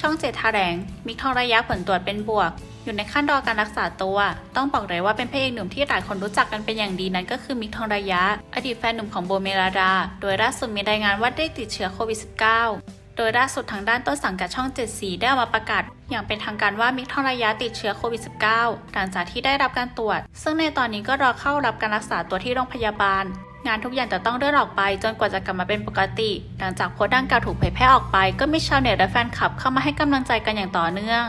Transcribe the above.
ช่องเจ็ดแถลงมิกทองระยะผลตรวจเป็นบวก อยู่ในขั้นรอการรักษาตัว ต้องบอกเลยว่าเป็นพระเอกหนุ่มที่หลายคนรู้จักกันเป็นอย่างดีนั้นก็คือมิกทองระยะ อดีตแฟนหนุ่มของโบเมลาดา โดยล่าสุดมีรายงานว่าได้ติดเชื้อโควิด -19 โดยล่าสุดทางด้านต้นสังกัดช่อง 7 สีได้ออกมาประกาศอย่างเป็นทางการว่ามิกทองระยะติดเชื้อโควิด -19 หลังจากที่ได้รับการตรวจ ซึ่งในตอนนี้ก็รอเข้ารับการรักษาตัวที่โรงพยาบาล งานทุกอย่างจะต้องเลื่อนออกไปจนกว่าจะกลับมาเป็นปกติ หลังจากโพสต์ดังกล่าวถูกเผยแพร่ออกไป ก็มีชาวเน็ตและแฟนคลับเข้ามาให้กำลังใจกันอย่างต่อเนื่อง